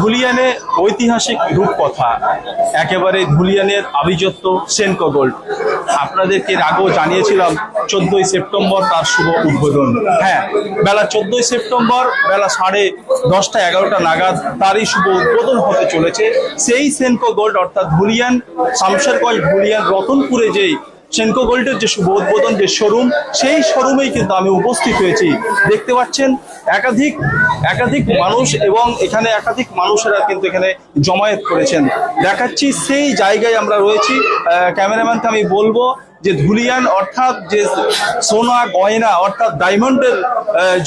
ধুলিয়ানে ঐতিহাসিক রূপকথা, একেবারে ধুলিয়ানের আভিজাত্য সেনকো গোল্ড আপনাদেরকে আগেও জানিয়েছিলাম, চোদ্দই সেপ্টেম্বর তার শুভ উদ্বোধন। হ্যাঁ বেলা চোদ্দই সেপ্টেম্বর, বেলা সাড়ে দশটা এগারোটা নাগাদ তারই শুভ উদ্বোধন হতে চলেছে। সেই সেনকো গোল্ড অর্থাৎ ধুলিয়ান, শামশেরগঞ্জ ধুলিয়ান রতনপুরে যেই সেনকো গোল্ডের যে উদ্বোধন, যে শোরুম সেই শোরুমেই কিন্তু আমি উপস্থিত হয়েছি। দেখতে পাচ্ছেন, একাধিক একাধিক মানুষ এবং এখানে একাধিক মানুষেরা কিন্তু এখানে জমায়েত করেছেন। দেখাচ্ছি সেই জায়গায় আমরা রয়েছি। ক্যামেরাম্যানকে আমি বলব যে ধুলিয়ান অর্থাৎ যে সোনা গয়না অর্থাৎ ডায়মন্ডের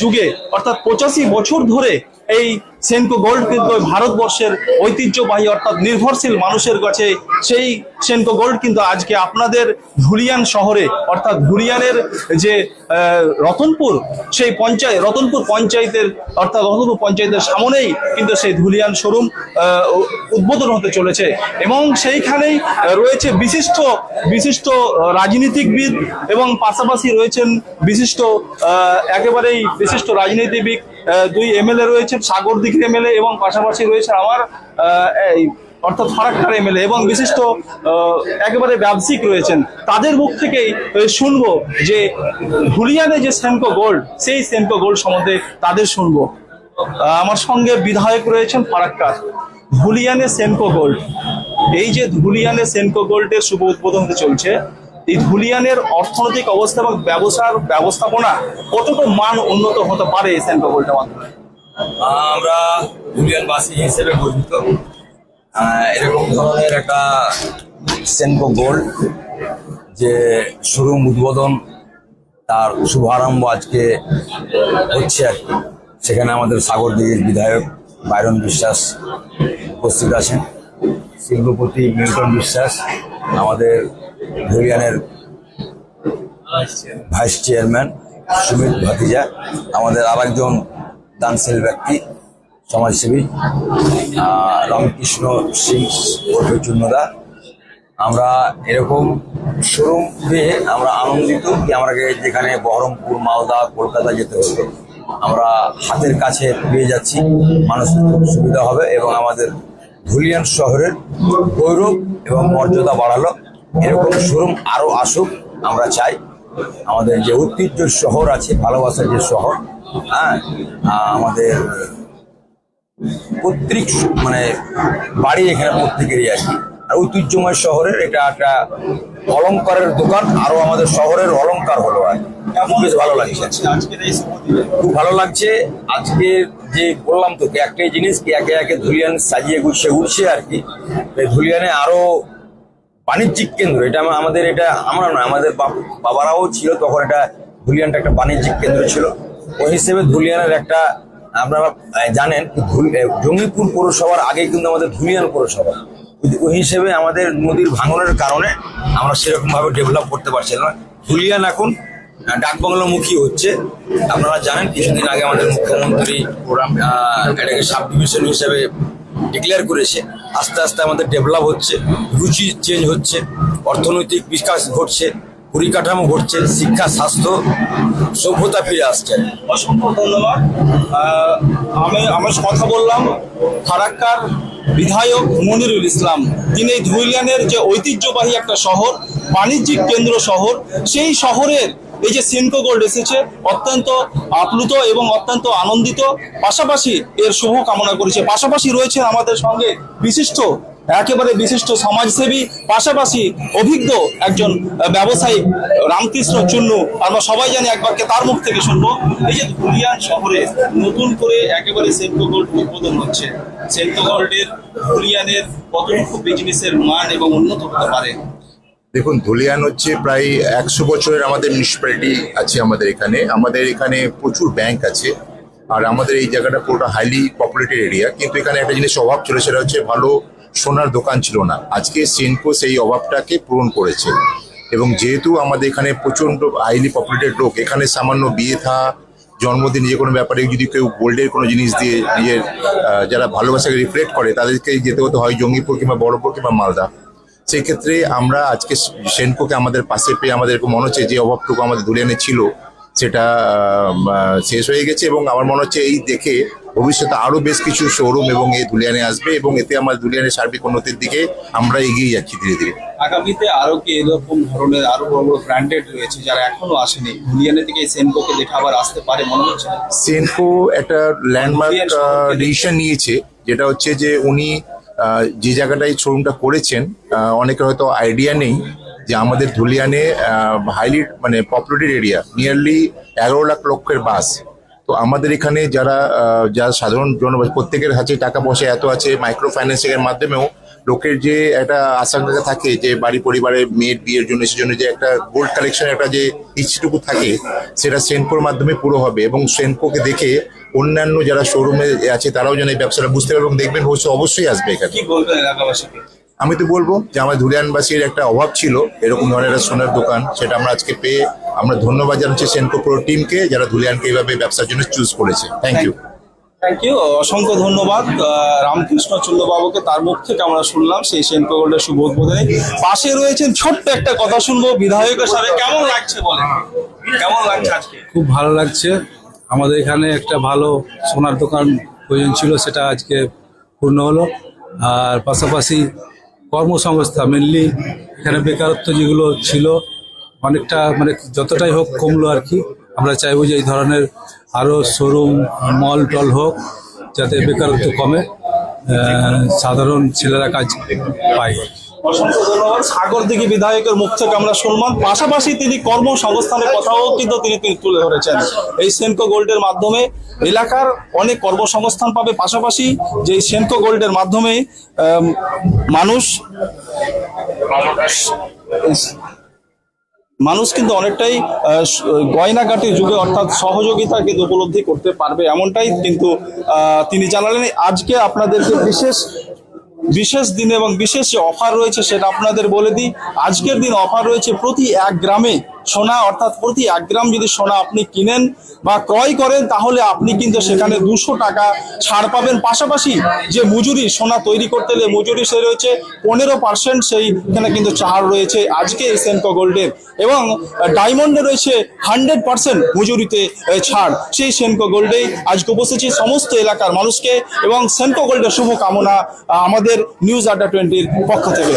যুগে, অর্থাৎ পঁচাশি বছর ধরে এই সেনকো গোল্ড কিন্তু ভারতবর্ষের ঐতিহ্যবাহী অর্থাৎ নির্ভরশীল মানুষের কাছে সেই সেনকো গোল্ড কিন্তু আজকে আপনাদের ধুলিয়ান শহরে অর্থাৎ ধুলিয়ানের যে রতনপুর, সেই পঞ্চায়েত, রতনপুর পঞ্চায়েতের অর্থাৎ রতনপুর পঞ্চায়েতের সামনেই কিন্তু সেই ধুলিয়ান শোরুম উদ্বোধন হতে চলেছে। এবং সেইখানেই রয়েছে বিশিষ্ট বিশিষ্ট রাজনীতিকবিদ এবং পাশাপাশি রয়েছেন বিশিষ্ট একেবারেই বিশিষ্ট রাজনীতিবিদ দুই এমএলএ রয়েছেন সাগর দিঘির এমএলএ এবং পাশাপাশি রয়েছে আমার এই অর্থাৎ ফারাক্কার এমএলএ এবং বিশিষ্ট একেবারে ব্যবসায়িক রয়েছেন। তাদের মুখ থেকেই শুনব যে ধুলিয়ানে যে সেনকো গোল্ড, সেই সেনকো গোল্ড সম্বন্ধে তাদের শুনব। আমার সঙ্গে বিধায়ক রয়েছেন ফারাক্কার। ধুলিয়ানে সেনকো গোল্ড। এই যে ধুলিয়ানে সেনকো গোল্ডের শুভ উদ্বোধন হতে চলছে, এই ধুলিয়ানের অর্থনৈতিক অবস্থা এবং ব্যবসার ব্যবস্থাপনা কতটুকু মান উন্নত হতে পারে এই সেনকো গোল্ডের মাধ্যমে? আমরা দুলিয়ানবাসী হিসেবে গর্বিত। এরকম ধরনের একটা সেনকো গোল্ড যে শোরুম উদ্বোধন তার শুভারম্ভ আজকে হচ্ছে আর কি। সেখানে আমাদের সাগরদিঘির বিধায়ক বাইরন বিশ্বাস উপস্থিত আছেন। শিল্পপতি মিল্টন বিশ্বাস, আমাদের ধুলিয়ানের ভাইস চেয়ারম্যান সুমিত ভাতিজা, আমাদের আরেকজন দানশীল ব্যক্তি, সমাজসেবী রামকৃষ্ণ সিং ওরফে চুন্নদা আমরা এরকম শোরুম পেয়ে আমরা আনন্দিত কি আমাকে যেখানে বহরমপুর, মালদা, কলকাতা যেতে হতো। আমরা হাতের কাছে পেয়ে যাচ্ছি, মানুষের খুব সুবিধা হবে এবং আমাদের ধুলিয়ান শহরের গৌরব এবং মর্যাদা বাড়ালো। এরকম শোরুম আরও আসুক, আমরা চাই। আমাদের যে ঐতিহ্য শহর আছে ভালোবাসার যে শহর হ্যাঁ আমাদের প্রত্যেক মানে বাড়ি এখানে প্রত্যেকেরই আর কি। আর ঐতিহ্যময় শহরের এটা একটা অলঙ্কারের দোকান আরও আমাদের শহরের অলঙ্কার হলো আর কি। খুব বেশ ভালো লাগছে। খুব ভালো লাগছে। আজকে যে বললাম তোকে একটাই জিনিস কি একে একে ধুলিয়ান সাজিয়ে গুছিয়ে উঠছে আর কি। এই ধুলিয়ানে আরও বাণিজ্যিক কেন্দ্র। এটা আমাদের এটা, আমরা নয়, আমাদের বাবারাও ছিল, তখন এটা ধুলিয়ানটা একটা বাণিজ্যিক কেন্দ্র ছিল। ওই হিসেবে ধুলিয়ানের একটা, আপনারা জানেন জঙ্গিপুর পৌরসভার আগে কিন্তু আমাদের ধুলিয়ান পৌরসভা। ওই- হিসেবে আমাদের নদীর ভাঙনের কারণে আমরা সেরকমভাবে ডেভেলপ করতে পারছিলাম না। ধুলিয়ান এখন ডাকবাংলোমুখী হচ্ছে। আপনারা জানেন, কিছুদিন আগে আমাদের মুখ্যমন্ত্রী এটাকে সাব ডিভিশন হিসেবে ডিক্লেয়ার করেছে। আস্তে আস্তে আমাদের ডেভেলপ হচ্ছে, রুচি চেঞ্জ হচ্ছে, অর্থনৈতিক বিকাশ ঘটছে, পরিকাঠামো ঘটছে, শিক্ষা, স্বাস্থ্য সভ্যতা ফিরে আসছে। অসংখ্য ধন্যবাদ। আমি আমার কথা বললাম ফারাক্কার বিধায়ক মনিরুল ইসলাম। তিনি এই যে ঐতিহ্যবাহী একটা শহর, বাণিজ্যিক কেন্দ্র শহর, সেই শহরের এই যে সিনকো গোল্ড এসেছে, অত্যন্ত আপ্লুত এবং অত্যন্ত আনন্দিত। পাশাপাশি এর শুভ কামনা করেছে। পাশাপাশি রয়েছে আমাদের সঙ্গে বিশিষ্ট, একেবারে বিশিষ্ট সমাজসেবী, পাশাপাশি অভিজ্ঞ একজন ব্যবসায়ী, রামকৃষ্ণ চুন্নু। আমরা সবাই জানি একবারকে তার মুখ থেকে শুনব। এই যে ধুলিয়ান শহরে নতুন করে একেবারে সেন্টো গোল্ড উদ্বোধন হচ্ছে। সেন্টো গোল্ডের, ধুলিয়ানের কতটুকু বিজনেসের মান এবং উন্নত হতে পারে? দেখুন, ধুলিয়ান হচ্ছে প্রায় একশো বছরের আমাদের মিউনিসিপ্যালিটি আছে আমাদের এখানে। আমাদের এখানে প্রচুর ব্যাংক আছে। আর আমাদের এই জায়গাটা পুরোটা হাইলি পপুলেটেড এরিয়া কিন্তু এখানে একটা জিনিস অভাব ছিল, সেটা হচ্ছে ভালো সোনার দোকান ছিল না। আজকে সেনকো সেই অভাবটাকে পূরণ করেছে। এবং যেহেতু আমাদের এখানে প্রচণ্ড হাইলি পপুলেটেড লোক, এখানে সামান্য বিয়ে থা, জন্মদিন যে কোনো ব্যাপারে যদি কেউ গোল্ডের কোনো জিনিস দিয়ে, নিজের যারা ভালোবাসাকে রিফ্লেক্ট করে, তাদেরকে যেতে হতে হয় জঙ্গিপুর কিংবা বড়পুর কিংবা মালদা। সেই ক্ষেত্রে আমরা আজকে সেনকোকে আমাদের পাশে পেয়ে আমাদের মনে হচ্ছে যে অভাবটুকু আমাদের ধুলিয়ানে ছিল সেটা শেষ হয়ে গেছে এবং আমার মনে হচ্ছে এই দেখে ভবিষ্যতে আরও বেশ কিছু শোরুম এবং এই ধুলিয়ানে আসবে এবং এতে আমার ধুলিয়ানের সার্বিক উন্নতির দিকে আমরা এগিয়ে যাচ্ছি ধীরে ধীরে। আগামীতে আরও কি এরকম ধরনের আরও বড় বড় ব্র্যান্ডেড রয়েছে যারা এখনও আসেনি? ধুলিয়ানে থেকে সেনকোকে দেখে আবার আসতে পারে মনে হচ্ছে? সেনকো একটা ল্যান্ডমার্ক ডিসিশন নিয়েছে যেটা হচ্ছে যে উনি যে জায়গাটায় শোরুমটা করেছেন অনেকের হয়তো আইডিয়া নেই যে আমাদের ধুলিয়ানে হাইলি মানে পপুলেটেড এরিয়া নিয়ারলি এগারো লাখ লক্ষের বাস। তো আমাদের এখানে যারা যারা সাধারণ জনবাস প্রত্যেকের কাছে টাকা পয়সা এত আছে মাইক্রো ফাইন্যান্সিং এর মাধ্যমেও লোকের যে একটা আশঙ্কা থাকে যে বাড়ি পরিবারের মেয়ের বিয়ের জন্য সেজন্য যে একটা গোল্ড কালেকশন একটা যে ইচ্ছেটুকু থাকে সেটা সেনকোর মাধ্যমে পুরো হবে এবং সেনকোকে দেখে অন্যান্য যারা শোরুমে আছে তারাও যেন এই ব্যবসাটা বুঝতে পারবে এবং দেখবেন অবশ্যই অবশ্যই আসবে এখানে। আমি তো বলব যে আমার ধুলিয়ানবাসীর একটা অভাব ছিল এরকম ধরনের একটা সোনার দোকান সেটা আমরা আজকে পেয়ে আমরা ধন্যবাদ জানাচ্ছি সেনকো পুরো টিমকে যারা ধুলিয়ানকে এইভাবে ব্যবসার জন্য চুজ করেছে। থ্যাংক ইউ থ্যাংক ইউ অসংখ্য ধন্যবাদ রামকৃষ্ণ চন্দ্রবাবুকে। তার মুখ থেকে আমরা শুনলাম সেই সেনকো গোল্ডের শুভ উদ্বোধনে। পাশে রয়েছেন ছোট্ট একটা কথা শুনব বিধায়ক হিসাবে কেমন লাগছে বলেন? কেমন লাগছে খুব ভালো লাগছে। আমাদের এখানে একটা ভালো সোনার দোকান প্রয়োজন ছিল, সেটা আজকে পূর্ণ হলো। আর পাশাপাশি কর্মসংস্থা মেনলি এখানে বেকারত্ব যেগুলো ছিল, অনেকটা মানে যতটাই হোক কমলো আর কি। আমরা চাইব যে এই ধরনের আরও শোরুম মল টল হোক, যাতে বেকারত্ব কমে সাধারণ ছেলেরা কাজ পায়। অসংখ্য ধন্যবাদ। সাগর দিঘি বিধায়কের মুখ থেকে আমরা শুনলাম। পাশাপাশি তিনি কর্মসংস্থানের কথাও কিন্তু তিনি তুলে ধরেছেন। এই সেনকো গোল্ডের মাধ্যমে এলাকার অনেক কর্মসংস্থান পাবে। পাশাপাশি যে সেনকো গোল্ডের মাধ্যমে মানুষ মানুষ কিন্তু অনেকটাই গয়নাঘাটি যুগে অর্থাৎ সহযোগিতা কিন্তু উপলব্ধি করতে পারবে এমনটাই কিন্তু তিনি জানালেন। আজকে আপনাদেরকে বিশেষ বিশেষ দিন এবং বিশেষ যে অফার রয়েছে সেটা আপনাদের বলে দিই। আজকের দিন অফার রয়েছে প্রতি এক গ্রামে সোনা, অর্থাৎ প্রতি এক গ্রাম যদি সোনা আপনি কিনেন বা ক্রয় করেন, তাহলে আপনি কিন্তু সেখানে দুশো টাকা ছাড় পাবেন। পাশাপাশি যে মজুরি, সোনা তৈরি করতে হলে মজুরি সে রয়েছে পনেরো পার্সেন্ট, সেইখানে কিন্তু ছাড় রয়েছে আজকে এই সেনকো গোল্ডের। এবং ডায়মন্ডে রয়েছে হান্ড্রেড পার্সেন্ট মজুরিতে ছাড়। সেই সেনকো গোল্ডেই আজকে উপস্থিত সমস্ত এলাকার মানুষকে এবং সেনকো গোল্ডের শুভকামনা আমাদের নিউজ আড্ডা টোয়েন্টির পক্ষ থেকে।